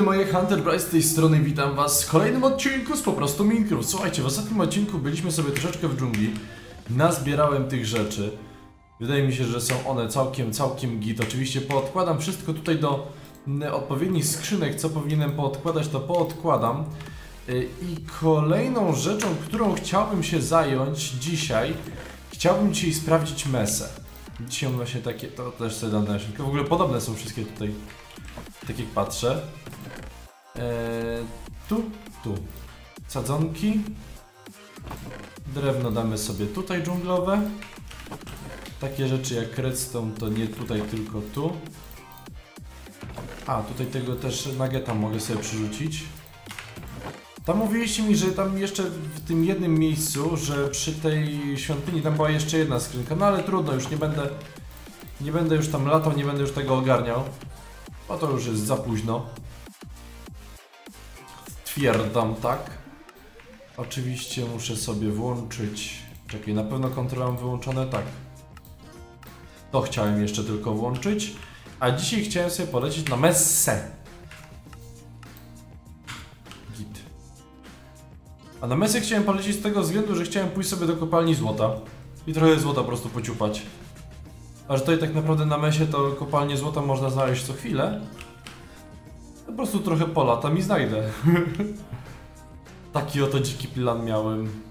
Moje Hunter Bright z tej strony, witam was w kolejnym odcinku z po prostu Minecraft. Słuchajcie, w ostatnim odcinku byliśmy sobie troszeczkę w dżungli, nazbierałem tych rzeczy. Wydaje mi się, że są one całkiem, całkiem git. Oczywiście poodkładam wszystko tutaj do mm, odpowiednich skrzynek, co powinienem poodkładać, to poodkładam. Y, I kolejną rzeczą, którą chciałbym się zająć dzisiaj, chciałbym dzisiaj sprawdzić mesę. Dzisiaj mam właśnie takie, to też sobie dam na. W ogóle podobne są wszystkie tutaj, tak jak patrzę. Eee, tu, tu. Sadzonki. Drewno damy sobie tutaj dżunglowe. Takie rzeczy jak redstone to nie tutaj, tylko tu. A, tutaj tego też nageta mogę sobie przyrzucić. Tam mówiliście mi, że tam jeszcze w tym jednym miejscu, że przy tej świątyni tam była jeszcze jedna skrzynka, no ale trudno, już nie będę nie będę już tam latał, nie będę już tego ogarniał. Bo to już jest za późno. Twierdzam tak. Oczywiście muszę sobie włączyć. Czekaj, na pewno kontrolę wyłączone? Tak. To chciałem jeszcze tylko włączyć. A dzisiaj chciałem sobie polecieć na messę. Git. A na mesę chciałem polecieć z tego względu, że chciałem pójść sobie do kopalni złota. I trochę złota po prostu pociupać. A że tutaj tak naprawdę na mesie to kopalnie złota można znaleźć co chwilę. Po prostu trochę polatam i znajdę. Taki oto dziki plan miałem.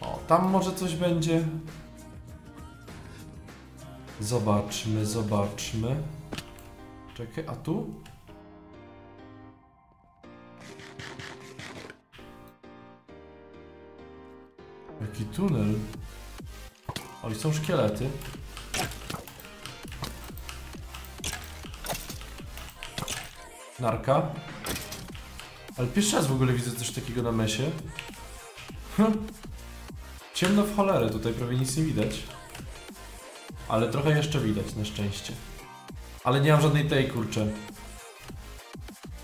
O, tam może coś będzie. Zobaczmy, zobaczmy. Czekaj, a tu? Jaki tunel? O, i są szkielety. Narka. Ale pierwszy raz w ogóle widzę coś takiego na mesie. Hm. Ciemno w cholerę, tutaj prawie nic nie widać. Ale trochę jeszcze widać, na szczęście. Ale nie mam żadnej tej, kurczę.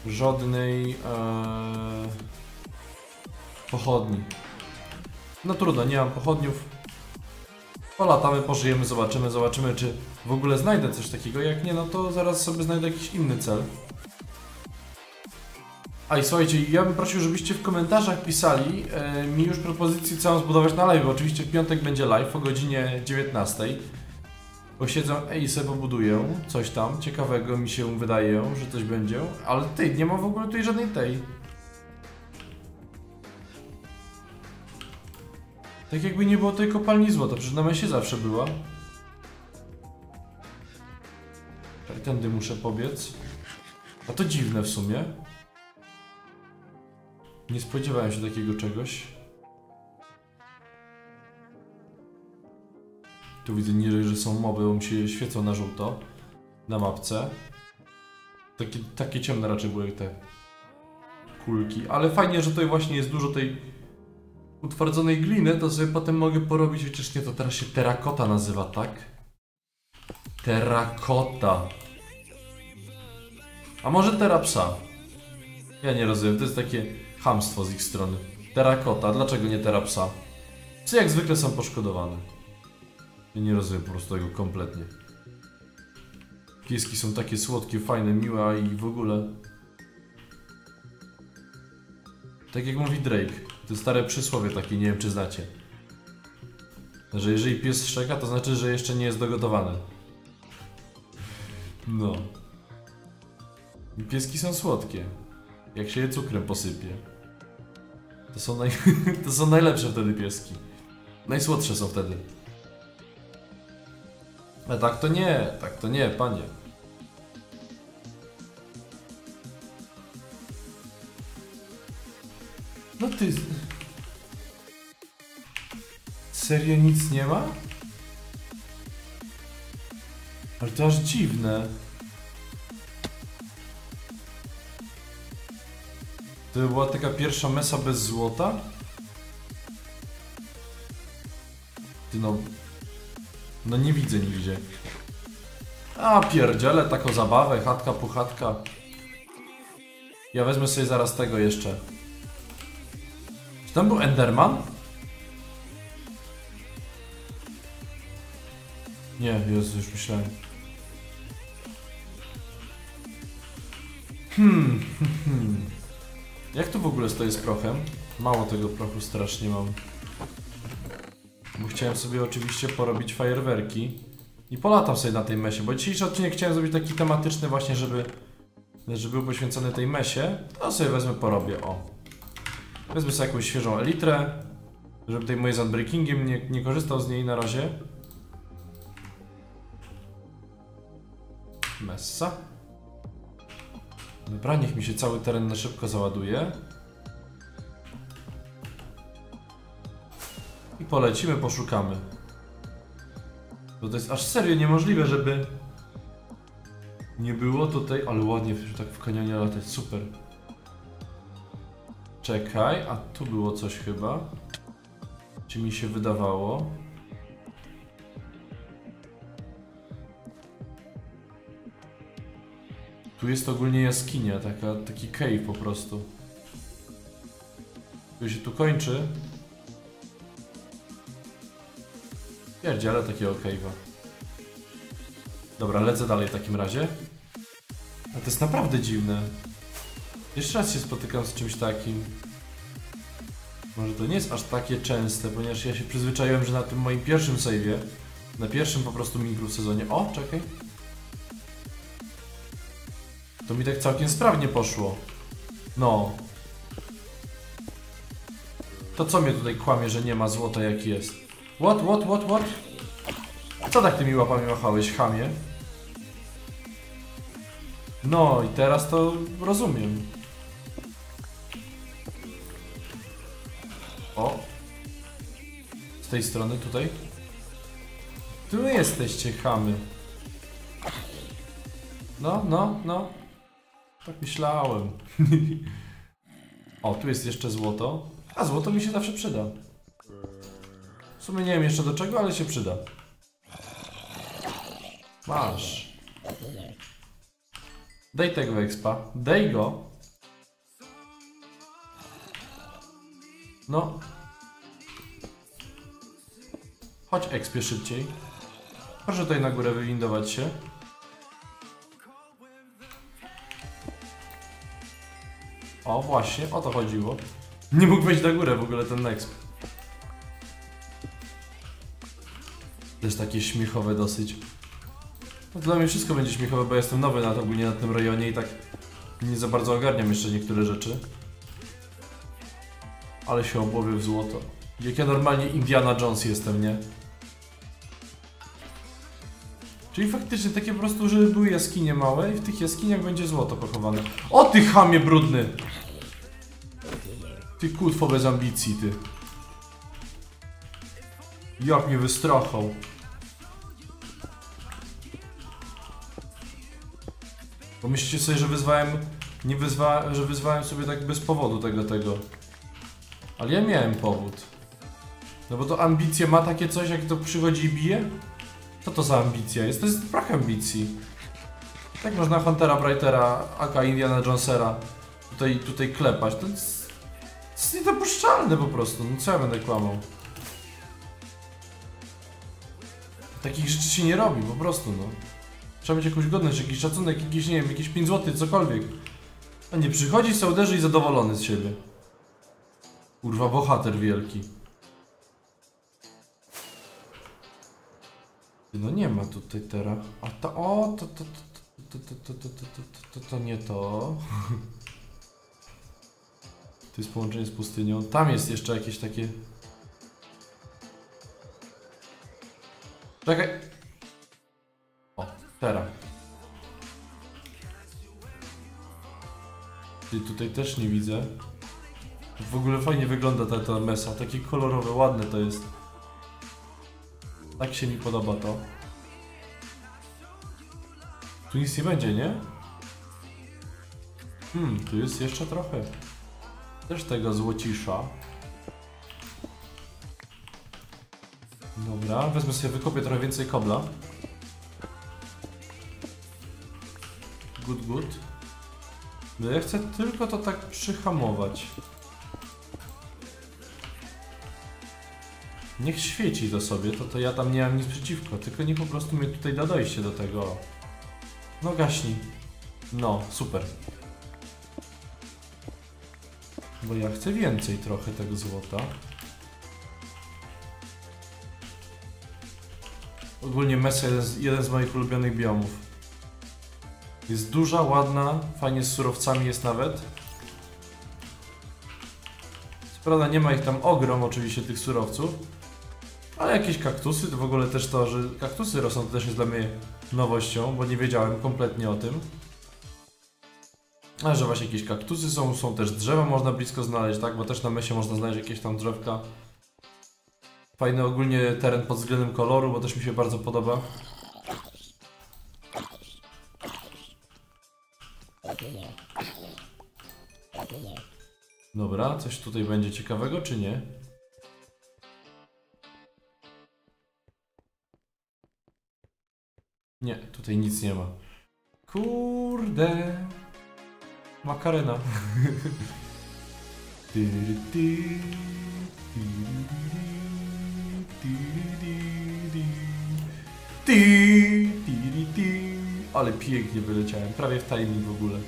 Żadnej... Ee... Pochodni. No trudno, nie mam pochodniów. Polatamy, pożyjemy, zobaczymy, zobaczymy czy w ogóle znajdę coś takiego. Jak nie, no to zaraz sobie znajdę jakiś inny cel. A i słuchajcie, ja bym prosił, żebyście w komentarzach pisali e, mi już propozycję, co mam zbudować na live. Oczywiście w piątek będzie live o godzinie 19. Posiedzę ej, sobie pobuduję coś tam ciekawego, mi się wydaje, że coś będzie. Ale ty, nie ma w ogóle tutaj żadnej tej. Tak jakby nie było tej kopalni złota, przecież na mesie zawsze była. Tak, tędy muszę pobiec. A to dziwne w sumie. Nie spodziewałem się takiego czegoś. Tu widzę niżej, że są moby, bo mi się świecą na żółto. Na mapce. Takie, takie ciemne raczej były te kulki. Ale fajnie, że tutaj właśnie jest dużo tej utwardzonej gliny, to sobie potem mogę porobić, chociaż nie, to teraz się terakota nazywa, tak? Terakota. A może terapsa? Ja nie rozumiem, to jest takie hamstwo z ich strony. Terakota, dlaczego nie terapsa? Psy jak zwykle są poszkodowane. Ja nie rozumiem po prostu tego kompletnie. Pieski są takie słodkie, fajne, miłe i w ogóle... Tak jak mówi Drake. To stare przysłowie takie, nie wiem czy znacie. Że jeżeli pies szczeka, to znaczy, że jeszcze nie jest dogotowany. No. Pieski są słodkie. Jak się je cukrem posypie. To są, naj... to są najlepsze wtedy pieski. Najsłodsze są wtedy. A tak to nie, tak to nie, panie. No ty... Serio nic nie ma? Ale to aż dziwne. To była taka pierwsza mesa bez złota? Ty no... No nie widzę nigdzie. A pierdziele, taką zabawę, chatka, puchatka. Ja wezmę sobie zaraz tego jeszcze. Czy tam był Enderman? Nie, Jezu, już myślałem. Hmm, hmm. Jak tu w ogóle stoję z prochem? Mało tego prochu strasznie mam. Bo chciałem sobie oczywiście porobić fajerwerki. I polatam sobie na tej mesie, bo dzisiejszy odcinek chciałem zrobić taki tematyczny właśnie, żeby, żeby był poświęcony tej mesie. To sobie wezmę, porobię, o. Wezmę sobie jakąś świeżą elitrę, żeby tej mojej z unbreakingiem nie, nie korzystał z niej na razie. Messa. Dobra, niech mi się cały teren na szybko załaduje. I polecimy, poszukamy. Bo to jest aż serio niemożliwe, żeby nie było tutaj, ale ładnie tak w kanionie latać, super. Czekaj, a tu było coś chyba. Czy mi się wydawało? Tu jest ogólnie jaskinia, taka, taki cave po prostu. Tu się tu kończy. Pierdziele takiego cave'a. Dobra, lecę dalej w takim razie. A to jest naprawdę dziwne. Jeszcze raz się spotykam z czymś takim. Może to nie jest aż takie częste, ponieważ ja się przyzwyczaiłem, że na tym moim pierwszym save'ie, na pierwszym po prostu mingru w sezonie... O, czekaj. To mi tak całkiem sprawnie poszło. No. To co mnie tutaj kłamie, że nie ma złota jak jest? What, what, what, what? Co tak tymi łapami machałeś, chamie? No i teraz to rozumiem. O. Z tej strony tutaj. Tu jesteście, chamy. No, no, no. Tak myślałem. o, tu jest jeszcze złoto. A złoto mi się zawsze przyda. W sumie nie wiem jeszcze do czego, ale się przyda. Masz. Daj tego expa. Daj go. No. Chodź expie szybciej. Proszę tutaj na górę wywindować się. O, właśnie, o to chodziło. Nie mógł wejść na górę w ogóle ten exp. To jest takie śmiechowe dosyć. No dla mnie wszystko będzie śmiechowe, bo jestem nowy na, ogólnie na tym rejonie i tak nie za bardzo ogarniam jeszcze niektóre rzeczy. Ale się obłowię w złoto. Jak ja normalnie Indiana Jones jestem, nie? Czyli faktycznie takie po prostu, żeby były jaskinie małe i w tych jaskiniach będzie złoto pochowane. O ty chamie brudny! Ty kutwo bez ambicji, ty. Jak mnie wystrachał. Bo myślicie sobie, że wyzwałem... Nie wyzwa, że wyzwałem sobie tak bez powodu tego, tego. Ale ja miałem powód. No bo to ambicje ma takie coś, jak to przychodzi i bije? Co to za ambicja jest? To jest brak ambicji. Tak można Huntera Brightera, aka Indiana Jonesera tutaj, tutaj klepać. To jest, to jest niedopuszczalne po prostu. No co ja będę kłamał? Takich rzeczy się nie robi, po prostu no. Trzeba mieć jakąś godność, jakiś szacunek, jakiś, nie wiem, jakieś 5 zł, cokolwiek. A nie przychodzi, se uderzy i zadowolony z siebie. Kurwa, bohater wielki. No nie ma tutaj teraz. A to, o, to, to, to, to, to, to, to, to, to, to, to nie to. To jest połączenie z pustynią. Tam jest jeszcze jakieś takie... Czekaj. O, teraz. Ty tutaj też nie widzę. W ogóle fajnie wygląda ta, ta mesa. Takie kolorowe, ładne to jest. Tak się mi podoba to. Tu nic nie będzie, nie? Hmm, tu jest jeszcze trochę. Też tego złocisza. Dobra, wezmę sobie, wykopię trochę więcej kobla. Good, good. No ja chcę tylko to tak przyhamować. Niech świeci to sobie, to, to ja tam nie mam nic przeciwko, tylko niech po prostu mnie tutaj da dojście do tego. No gaśnij. No, super. Bo ja chcę więcej trochę tego złota. Ogólnie Mesa jeden z, jeden z moich ulubionych biomów. Jest duża, ładna, fajnie z surowcami jest nawet. Co prawda nie ma ich tam ogrom oczywiście tych surowców. Ale jakieś kaktusy, to w ogóle też to, że kaktusy rosną to też jest dla mnie nowością, bo nie wiedziałem kompletnie o tym. Ale że właśnie jakieś kaktusy są, są też drzewa można blisko znaleźć, tak? Bo też na mesie można znaleźć jakieś tam drzewka. Fajny ogólnie teren pod względem koloru, bo też mi się bardzo podoba. Dobra, coś tutaj będzie ciekawego, czy nie? Nie, tutaj nic nie ma. Kurde. Makarena. Ale pięknie wyleciałem, prawie w timing w ogóle.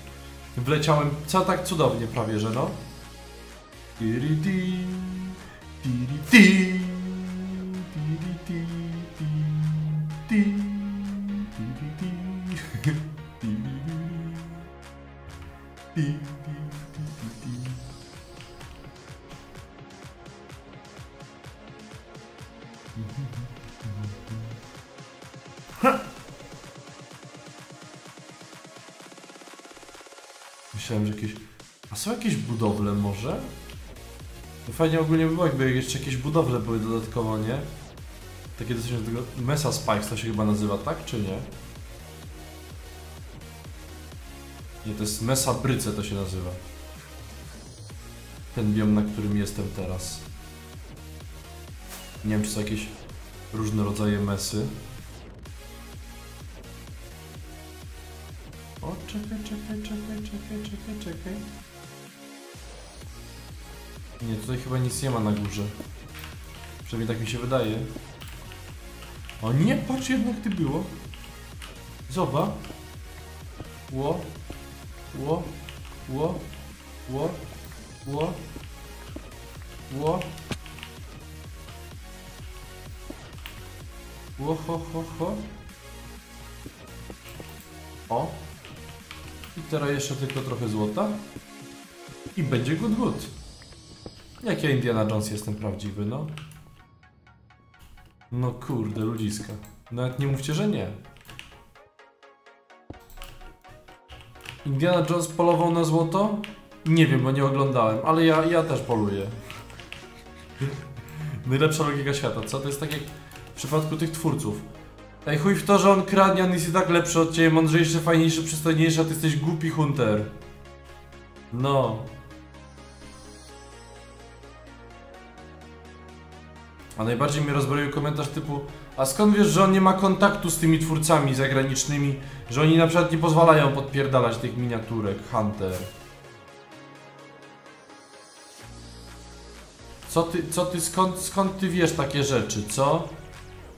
Wleciałem, co tak cudownie prawie, że no. Tyry, Myślałem, że jakieś... A są jakieś budowle może? To fajnie ogólnie by było, jakby jeszcze jakieś budowle były dodatkowo, nie? Takie dosyć tego... Mesa Spikes to się chyba nazywa, tak czy nie? Nie, to jest Mesa Bryce to się nazywa. Ten biom, na którym jestem teraz. Nie wiem, czy są jakieś różne rodzaje mesy. O, czekaj, czekaj, czekaj, czekaj, czekaj, czekaj. Nie, tutaj chyba nic nie ma na górze. Przynajmniej tak mi się wydaje. O nie, patrz jednak ty było. Zoba. Ło. Ło. Ło. Ło. Ło. Ło. Ło, ho, ho, ho. O. I teraz jeszcze tylko trochę złota. I będzie good good. Jak ja Indiana Jones jestem prawdziwy, no. No kurde, ludziska. Nawet nie mówcie, że nie. Indiana Jones polował na złoto? Nie wiem, bo nie oglądałem, ale ja, ja też poluję. Najlepsza logika świata, co? To jest tak jak w przypadku tych twórców. Ej, chuj w to, że on kradnie, on jest i tak lepszy od ciebie, mądrzejszy, fajniejszy, przystojniejszy, a ty jesteś głupi hunter. No. A najbardziej mnie rozbroił komentarz typu A skąd wiesz, że on nie ma kontaktu z tymi twórcami zagranicznymi? Że oni na przykład nie pozwalają podpierdalać tych miniaturek, Hunter. Co ty, co ty, skąd, skąd ty wiesz takie rzeczy, co?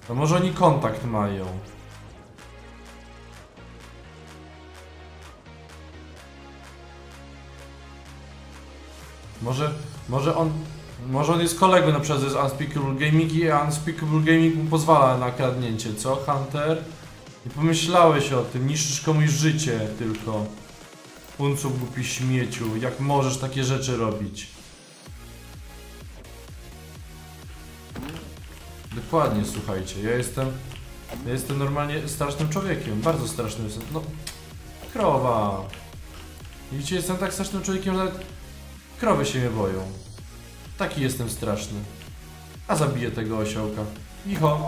No może oni kontakt mają. Może, może on, może on jest kolegą na przykład z Unspeakable Gaming i Unspeakable Gaming mu pozwala na kradnięcie, co Hunter? Nie pomyślałeś o tym, niszczysz komuś życie tylko. Uncu głupi śmieciu, jak możesz takie rzeczy robić? Dokładnie, słuchajcie, ja jestem, ja jestem normalnie strasznym człowiekiem, bardzo strasznym jestem, no, krowa. Widzicie, jestem tak strasznym człowiekiem, że nawet krowy się mnie boją. Taki jestem straszny. A zabiję tego osiołka. Icho.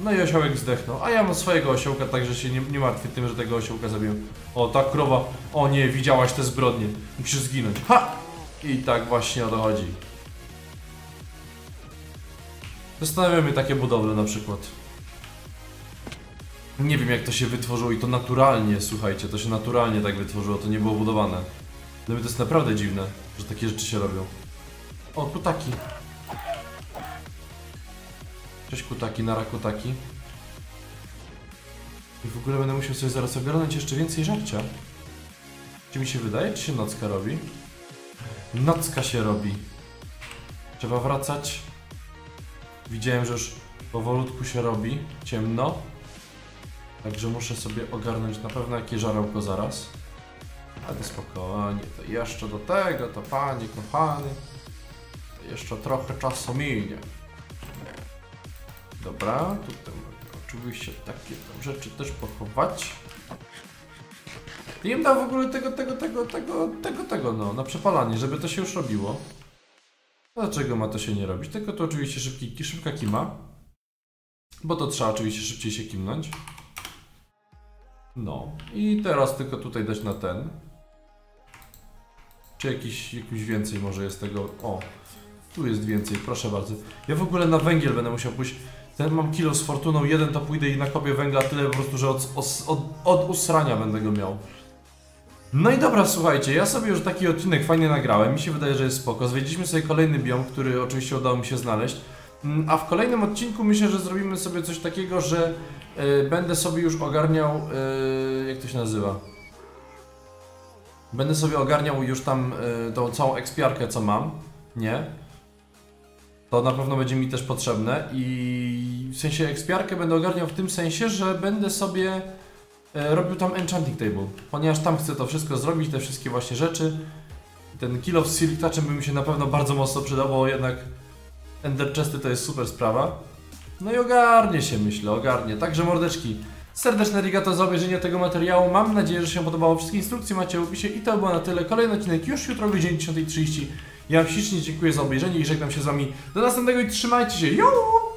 No i osiołek zdechnął, a ja mam swojego osiołka, także się nie, nie martwię tym, że tego osiołka zabiję. O, ta krowa, o nie, widziałaś te zbrodnie, musisz zginąć. Ha! I tak właśnie o to chodzi. Zastanawiam mnie takie budowle na przykład. Nie wiem jak to się wytworzyło i to naturalnie, słuchajcie, to się naturalnie tak wytworzyło, to nie było budowane. Dla mnie to jest naprawdę dziwne, że takie rzeczy się robią. O, kutaki. Cześć kutaki, nara kutaki. I w ogóle będę musiał sobie zaraz ogarnąć jeszcze więcej żarcia. Czy mi się wydaje, czy się nocka robi? Nocka się robi. Trzeba wracać. Widziałem, że już powolutku się robi. Ciemno. Także muszę sobie ogarnąć na pewno jakieś żarełko zaraz. Ale spokojnie, to jeszcze do tego, to panie kochany. To jeszcze trochę czasu minie. Dobra, tutaj oczywiście takie tam rzeczy też pochować. I im dał w ogóle tego, tego, tego, tego, tego, tego, no, na przepalanie, żeby to się już robiło. Dlaczego ma to się nie robić? Tylko to oczywiście szybki, szybka kima. Bo to trzeba oczywiście szybciej się kimnąć. No. I teraz tylko tutaj dać na ten. Czy jakiś, jakiś więcej może jest tego... O, tu jest więcej, proszę bardzo. Ja w ogóle na węgiel będę musiał pójść. Ten mam kilo z fortuną, jeden to pójdę i nakopię węgla tyle po prostu, że od, od, od, od usrania będę go miał. No i dobra, słuchajcie, ja sobie już taki odcinek fajnie nagrałem, mi się wydaje, że jest spoko. Zwiedziliśmy sobie kolejny biom, który oczywiście udało mi się znaleźć. Mm, A w kolejnym odcinku myślę, że zrobimy sobie coś takiego, że y, będę sobie już ogarniał, y, jak to się nazywa? Będę sobie ogarniał już tam y, tą całą ekspiarkę, co mam, nie? To na pewno będzie mi też potrzebne i w sensie ekspiarkę będę ogarniał w tym sensie, że będę sobie robił tam enchanting table, ponieważ tam chcę to wszystko zrobić, te wszystkie właśnie rzeczy. Ten kill of silk touchem by mi się na pewno bardzo mocno przydał, bo jednak ender chesty to jest super sprawa. No i ogarnie się myślę, ogarnie. Także mordeczki, serdeczne arigato za obejrzenie tego materiału. Mam nadzieję, że się podobało. Wszystkie instrukcje macie w opisie i to było na tyle. Kolejny odcinek już jutro o godzinie 10.30. Ja ślicznie dziękuję za obejrzenie i żegnam się z Wami do następnego i trzymajcie się. Jo!